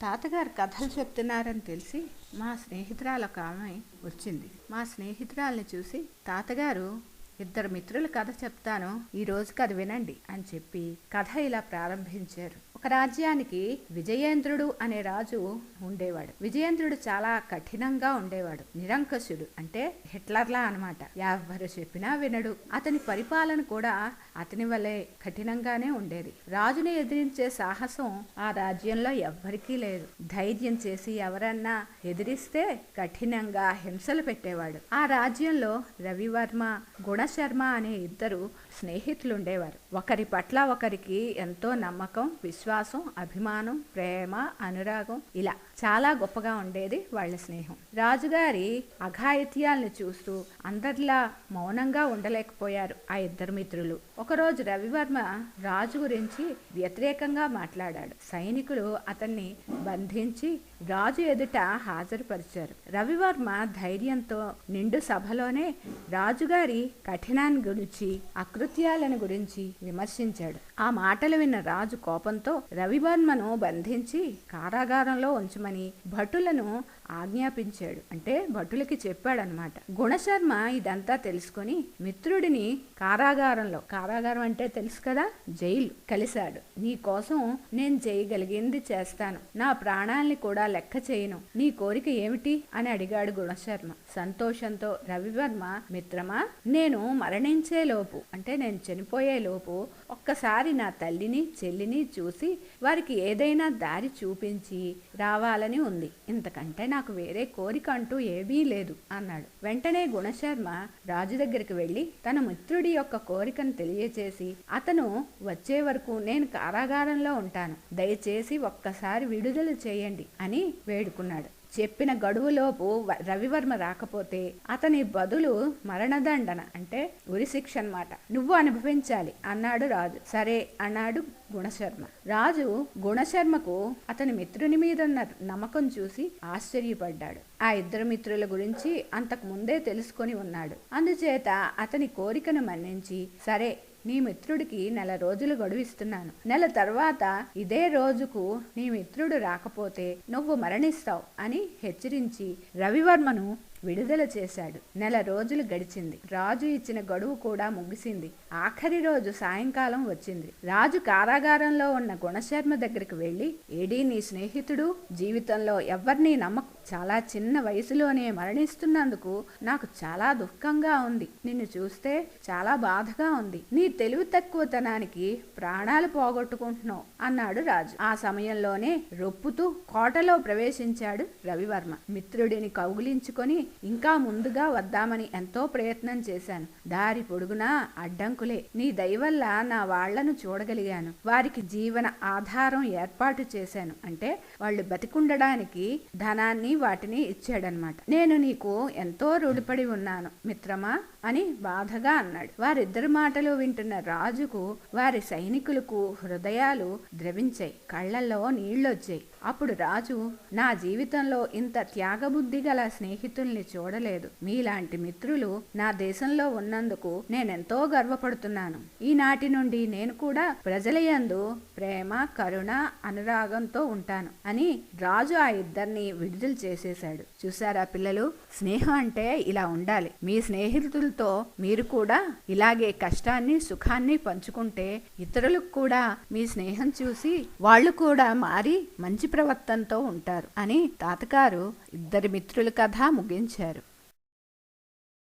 తాతగారు కథలు చెప్తున్నారని తెలిసి మా స్నేహితురాలు ఒక ఆమె వచ్చింది. మా స్నేహితురాల్ని చూసి తాతగారు ఇద్దరు మిత్రులు కథ చెప్తాను ఈ రోజు కథ వినండి అని చెప్పి కథ ఇలా ప్రారంభించారు. రాజ్యానికి విజయేంద్రుడు అనే రాజు ఉండేవాడు. విజయేంద్రుడు చాలా కఠినంగా ఉండేవాడు. నిరంకశుడు అంటే హిట్లర్లా అనమాట ఎవరు చెప్పినా వినడు. అతని పరిపాలన కూడా అతని వలె కఠినంగానే ఉండేది. రాజుని ఎదిరించే సాహసం ఆ రాజ్యంలో ఎవ్వరికీ లేదు. ధైర్యం చేసి ఎవరన్నా ఎదిరిస్తే కఠినంగా హింసలు పెట్టేవాడు. ఆ రాజ్యంలో రవివర్మ గుణశర్మ అనే ఇద్దరు స్నేహితులు ఉండేవారు ఒకరి పట్ల ఒకరికి ఎంతో నమ్మకం విశ్వాసం అభిమానం ప్రేమ అనురాగం ఇలా చాలా గొప్పగా ఉండేది వాళ్ళ స్నేహం. రాజుగారి అఘాయిత్యాలను చూస్తూ అందరిలా మౌనంగా ఉండలేకపోయారు ఆ ఇద్దరు మిత్రులు. ఒకరోజు రవివర్మ రాజు గురించి వ్యతిరేకంగా మాట్లాడాడు. సైనికులు అతన్ని బంధించి రాజు ఎదుట హాజరుపరిచారు. రవివర్మ ధైర్యంతో నిండు సభలోనే రాజుగారి కఠినాన్ని గురించి అకృత్యాలను గురించి విమర్శించాడు. ఆ మాటలు విన్న రాజు కోపంతో రవివర్మను బంధించి కారాగారంలో ఉంచమని భటులను ఆజ్ఞాపించాడు. అంటే భటులకి చెప్పాడనమాట. గుణశర్మ ఇదంతా తెలుసుకొని మిత్రుడిని కారాగారంలో కారాగారం అంటే తెలుసు కదా జైలు కలిశాడు. నీ కోసం నేను చేయగలిగింది చేస్తాను. నా ప్రాణాల్ని కూడా లెక్క చేయను. నీ కోరిక ఏమిటి? అని అడిగాడు గుణశర్మ. సంతోషంతో రవివర్మ మిత్రమా నేను మరణించే లోపు అంటే నేను చనిపోయే లోపు ఒక్కసారి నా తల్లిని చెల్లిని చూసి వారికి ఏదైనా దారి చూపించి రావాలని ఉంది. ఇంతకంటే నాకు వేరే కోరిక అంటూ ఏమీ లేదు అన్నాడు. వెంటనే గుణశర్మ రాజు దగ్గరికి వెళ్ళి తన మిత్రుడి యొక్క కోరికను తెలియచేసి అతను వచ్చే వరకు నేను కారాగారంలో ఉంటాను. దయచేసి ఒక్కసారి విడుదల చేయండి అని వేడుకున్నాడు. చెప్పిన గడువులోపు రవివర్మ రాకపోతే అతని బదులు మరణదండన అంటే ఉరిశిక్ష అన్నమాట నువ్వు అనుభవించాలి. అన్నాడు రాజు. సరే అన్నాడు గుణశర్మ. రాజు గుణశర్మకు అతని మిత్రుని మీద నమ్మకం చూసి ఆశ్చర్యపడ్డాడు. ఆ ఇద్దరు మిత్రుల గురించి అంతకు ముందే తెలుసుకొని ఉన్నాడు. అందుచేత అతని కోరికను మన్నించి సరే నీ మిత్రుడికి నెల రోజులు గడువిస్తున్నాను నెల తర్వాత ఇదే రోజుకు నీ మిత్రుడు రాకపోతే నువ్వు మరణిస్తావు అని హెచ్చరించి రవివర్మను విడుదల చేశాడు. నెల రోజులు గడిచింది. రాజు ఇచ్చిన గడువు కూడా ముగిసింది. ఆఖరి రోజు సాయంకాలం వచ్చింది. రాజు కారాగారంలో ఉన్న గుణశర్మ దగ్గరికి వెళ్ళి ఏడీ నీ స్నేహితుడు? జీవితంలో ఎవరిని నమ్మకు? చాలా చిన్న వయసులోనే మరణిస్తున్నందుకు నాకు చాలా దుఃఖంగా ఉంది. నిన్ను చూస్తే చాలా బాధగా ఉంది. నీ తెలివి తక్కువతనానికి ప్రాణాలు పోగొట్టుకుంటున్నావు అన్నాడు రాజు. ఆ సమయంలోనే రొప్పుతూ కోటలో ప్రవేశించాడు రవివర్మ. మిత్రుడిని కౌగిలించుకొని ఇంకా ముందుగా వద్దామని ఎంతో ప్రయత్నం చేశాను. దారి పొడుగునా అడ్డంకులే. నీ దయవల్ల నా వాళ్ళను చూడగలిగాను. వారికి జీవన ఆధారం ఏర్పాటు చేశాను. అంటే వాళ్ళు బతికుండడానికి ధనాన్ని వాటిని ఇచ్చాడనమాట నేను నీకు ఎంతో రుడిపడి ఉన్నాను మిత్రమా? అని బాధగా అన్నాడు. వారిద్దరి మాటలు వింటున్న రాజుకు వారి సైనికులకు హృదయాలు ద్రవించాయి. కళ్ళల్లో నీళ్ళొచ్చాయి అప్పుడు రాజు నా జీవితంలో ఇంత త్యాగబుద్ధి గల స్నేహితుల్ని చూడలేదు. మీలాంటి మిత్రులు నా దేశంలో ఉన్నందుకు నేనెంతో గర్వపడుతున్నాను. ఈనాటి నుండి నేను కూడా ప్రజల యందు ప్రేమ కరుణ అనురాగంతో ఉంటాను అని రాజు ఆ ఇద్దరిని విడుదల చేసేశాడు. చూసారా పిల్లలు? స్నేహం అంటే ఇలా ఉండాలి. మీ స్నేహితులతో మీరు కూడా ఇలాగే కష్టాన్ని సుఖాన్ని పంచుకుంటే ఇతరులకు కూడా మీ స్నేహం చూసి వాళ్ళు కూడా మారి మంచి ప్రవర్తనతో ఉంటారు అని తాతగారు ఇద్దరి మిత్రుల కథ ముగించారు. నిర్ణయించారు